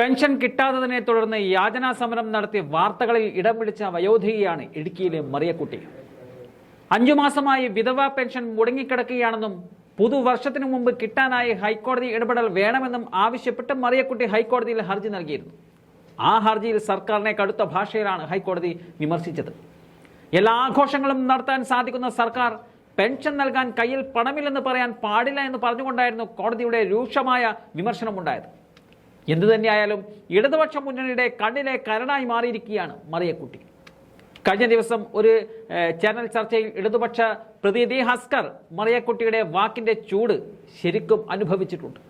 Pension കിട്ടാത്തതിനെ തുടർന്ന് യാചനാ സമരം നടത്തിയ വാർത്തകളിൽ ഇടം പിടിച്ച വയോധികയാണ് ഇടുക്കിയിലെ മറിയക്കുട്ടി. അഞ്ചു മാസമായി വിധവാ പെൻഷൻ മുടങ്ങിക്കിടക്കുകയാണെന്നും പുതുവർഷത്തിനു മുമ്പ് കിട്ടാനായി ഹൈക്കോടതി ഇടപെടൽ വേണമെന്നും ആവശ്യപ്പെട്ട് മറിയക്കുട്ടി ഹൈക്കോടതിയിൽ ഹർജി നൽകിയിരുന്നു. ആ ഹർജിയിൽ സർക്കാരിനെ കടുത്ത ഭാഷയിലാണ് ഹൈക്കോടതി വിമർശിച്ചത്. എല്ലാ ആഘോഷങ്ങളും നടത്താൻ സാധിക്കുന്ന സർക്കാർ പെൻഷൻ നൽകാൻ കയ്യിൽ പണമില്ലെന്ന് പറയാൻ പാടില്ല എന്ന് പറഞ്ഞുകൊണ്ടായിരുന്നു കോടതിയുടെ രൂക്ഷമായ വിമർശനമുണ്ടായത്. എന്തു തന്നെയായാലും ഇടതുപക്ഷ മുന്നണിയുടെ കണ്ണിലെ കരടായി മാറിയിരിക്കുകയാണ് മറിയക്കുട്ടി. കഴിഞ്ഞ ദിവസം ഒരു ചാനൽ ചർച്ചയിൽ ഇടതുപക്ഷ പ്രതിനിധി ഹസ്കർ മറിയക്കുട്ടിയുടെ വാക്കിന്റെ ചൂട് ശരിക്കും അനുഭവിച്ചിട്ടുണ്ട്.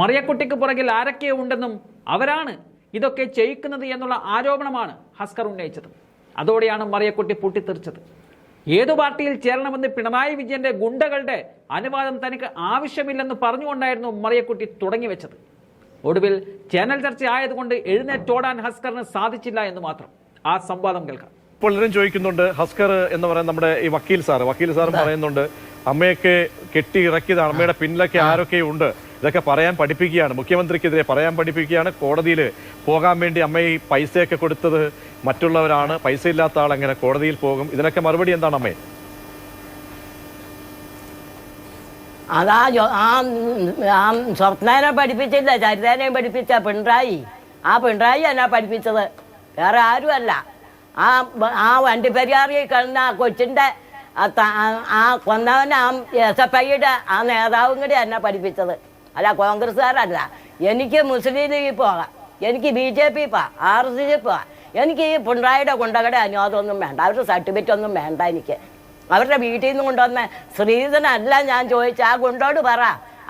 മറിയക്കുട്ടിക്ക് പുറകിൽ ആരൊക്കെ ഉണ്ടെന്നും അവരാണ് ഇതൊക്കെ ചെയ്യിക്കുന്നത് എന്നുള്ള ആരോപണമാണ് ഹസ്കർ ഉന്നയിച്ചത്. അതോടെയാണ് മറിയക്കുട്ടി പൊട്ടിത്തെറിച്ചത്. ഏതു പാർട്ടിയിൽ ചേരണമെന്ന് പിണറായി വിജയന്റെ ഗുണ്ടകളുടെ അനുവാദം തനിക്ക് ആവശ്യമില്ലെന്ന് പറഞ്ഞുകൊണ്ടായിരുന്നു മറിയക്കുട്ടി തുടങ്ങിവെച്ചത്. ഒടുവിൽ ചാനൽ ചർച്ച ആയതുകൊണ്ട് എഴുന്നേറ്റോടാൻ ഹസ്കറിന് സാധിച്ചില്ല എന്ന് മാത്രം. ആ സംവാദം കേൾക്കാം. ഇപ്പോൾ എല്ലാവരും ചോദിക്കുന്നുണ്ട് ഹസ്കർ എന്ന് പറയുന്ന നമ്മുടെ ഈ വക്കീൽ സാർ വക്കീൽ സാർ പറയുന്നുണ്ട് അമ്മയൊക്കെ കെട്ടി ഇറക്കിയതാണ് അമ്മയുടെ പിന്നിലൊക്കെ ആരൊക്കെ ഉണ്ട്? ഇതൊക്കെ പറയാൻ പഠിപ്പിക്കുകയാണ്. മുഖ്യമന്ത്രിക്കെതിരെ പറയാൻ പഠിപ്പിക്കുകയാണ്. കോടതിയിൽ പോകാൻ വേണ്ടി അമ്മ ഈ പൈസയൊക്കെ കൊടുത്തത് മറ്റുള്ളവരാണ്. പൈസ ഇല്ലാത്ത ആൾ എങ്ങനെ കോടതിയിൽ പോകും? ഇതിനൊക്കെ മറുപടി എന്താണ് അമ്മേ? അതാ ആ സ്വപ്നനെ പഠിപ്പിച്ചില്ല ചരിതനെയും പഠിപ്പിച്ച പിണറായി. ആ പിണറായി എന്നാ പഠിപ്പിച്ചത്? വേറെ ആരുമല്ല. ആ ആ വണ്ടിപ്പെരിയാറിൽ കിടന്ന ആ കൊച്ചിന്റെ ആ കൊന്നവൻ ആ എസ് എഫ് ഐയുടെ ആ നേതാവും കൂടി എന്നെ പഠിപ്പിച്ചത്? അല്ല കോൺഗ്രസ്സുകാരല്ല. എനിക്ക് മുസ്ലിം ലീഗിൽ പോകാം. എനിക്ക് ബി ജെ പി പോവാം ആർ എസ് എസ് പോവാം എനിക്ക് ഈ പിണറായിയുടെ കൊണ്ടകടെ അനുവാദമൊന്നും വേണ്ട. അവരുടെ സർട്ടിഫിക്കറ്റ് ഒന്നും വേണ്ട എനിക്ക്. അവരുടെ വീട്ടിൽ നിന്ന് കൊണ്ടുവന്ന ശ്രീധനല്ല ഞാൻ ചോദിച്ച ആ ഗുണ്ടോട് പറ.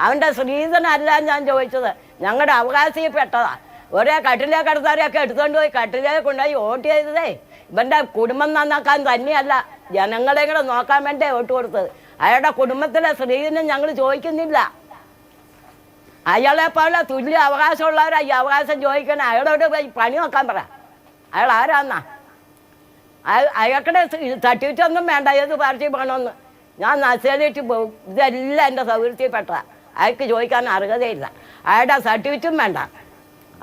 അവന്റെ ശ്രീധനല്ല ഞാൻ ചോദിച്ചത്. ഞങ്ങളുടെ അവകാശയിൽപ്പെട്ടതാ. ഒരേ കട്ടിലെ കിടത്താരെയൊക്കെ എടുത്തുകൊണ്ട് പോയി കട്ടിലെ കൊണ്ടുപോയി വോട്ട് ചെയ്തതേ. ഇവന്റെ കുടുംബം നന്നാക്കാൻ തന്നെയല്ല ജനങ്ങളെ കൂടെ നോക്കാൻ വേണ്ടേ വോട്ട് കൊടുത്തത്. അയാളുടെ കുടുംബത്തിലെ ശ്രീധനം ഞങ്ങൾ ചോദിക്കുന്നില്ല. അയാളെ പോലെ തുല്യ അവകാശമുള്ളവരാ ഈ അവകാശം ചോദിക്കണേ. അയാളോട് പണി നോക്കാൻ പറ. അയാൾ ആരാന്നാ? അയാൾക്കുടെ സർട്ടിഫിക്കറ്റ് ഒന്നും വേണ്ട ഏത് പാർട്ടി പോകണമെന്ന് ഞാൻ നസേലിട്ട് പോകും ഇതെല്ലാം എന്റെ സൗകര്യത്തിൽപ്പെട്ട അയാൾക്ക് ചോദിക്കാൻ അർഹതയില്ല. അയാളുടെ സർട്ടിഫിക്കറ്റും വേണ്ട.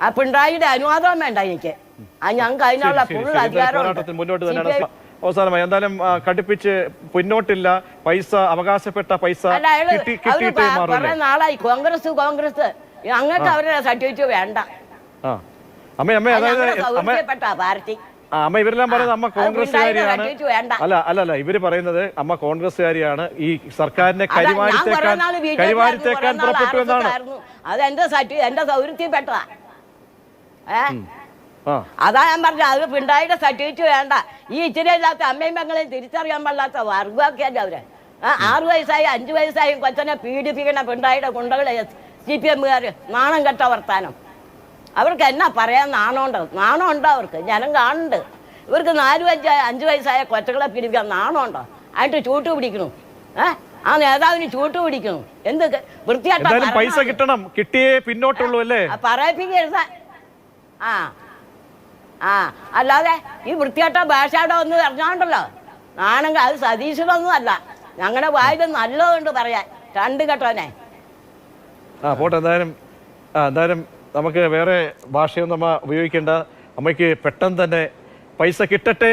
ആ പിണറായിയുടെ അനുവാദവും വേണ്ട എനിക്ക്. ആ ഞങ്ങൾക്ക് അതിനുള്ള ഫുൾ അധികാരം അവസാനമായി. എന്തായാലും കടുപ്പിച്ച് പിന്നോട്ടില്ല. പൈസ അവകാശപ്പെട്ട പൈസ നാളായി കോൺഗ്രസ് കോൺഗ്രസ്. അങ്ങനത്തെ അവരുടെ സർട്ടിഫിക്കറ്റ് വേണ്ട. അമ്മ അമ്മ അതായത് പാർട്ടി. ആ, അമ്മ ഇവരെല്ലാം പറയുന്നത് അമ്മ കോൺഗ്രസ്സുകാരിയാണ്. അല്ല അല്ല അല്ല ഇവർ പറയുന്നത് അമ്മ കോൺഗ്രസ്സുകാരിയാണ്. ഈ സർക്കാരിനെ കരിവാരിത്തേക്കാൻ കരിവാരിത്തേക്കാൻ പുറപ്പെട്ടു എന്നാണ്. അത് എന്റെ എന്റെ ഞാൻ പറഞ്ഞത് അത് പിണറായിയുടെ സർട്ടിഫിക്കറ്റ് വേണ്ട. ഈ ഇച്ചിരി ഇല്ലാത്ത അമ്മയും മകളെയും തിരിച്ചറിയാൻ പാടില്ലാത്ത വർഗമാക്കിയല്ല അവരെ? ആറു വയസ്സായി അഞ്ചു വയസ്സായി കൊച്ചനെ പീഡിപ്പിക്കണ പിണറായിയുടെ കുണ്ടകളെ സി പി എമ്മുകാർ നാണം കെട്ട വർത്താനം. അവർക്ക് എന്നാ പറയാൻ നാണമുണ്ടോ? നാണമുണ്ടോ അവർക്ക്? ജനം കാണുന്നുണ്ട്. ഇവർക്ക് നാല് വയസ്സായ അഞ്ച് വയസ്സായ കൊച്ചകളെ പിടിക്കാൻ നാണമുണ്ടോ? അതിട്ട് ചൂട്ട് പിടിക്കണു. ഏ? ആ നേതാവിന് ചൂട്ട് പിടിക്കണു. എന്ത് വൃത്തിയായിട്ട് പൈസ കിട്ടണം. കിട്ടിയേ പിന്നോട്ടുള്ളൂ അല്ലേ? പറയിപ്പിക്കരുത് ആ. ആ. അല്ലാതെ ഈ വൃത്തിയായിട്ട ഭാഷയുടെ ഒന്ന് പറഞ്ഞാണ്ടല്ലോ നാണെങ്കിൽ അത് സതീശനൊന്നും അല്ല ഞങ്ങളുടെ വായിൽ നല്ലതുണ്ട് പറയാൻ. രണ്ട് കേട്ടോനെ. ആ പോട്ടെ എന്തായാലും ആ എന്തായാലും നമുക്ക് വേറെ ഭാഷയൊന്നും അമ്മ ഉപയോഗിക്കേണ്ട. അമ്മയ്ക്ക് പെട്ടെന്ന് തന്നെ പൈസ കിട്ടട്ടെ.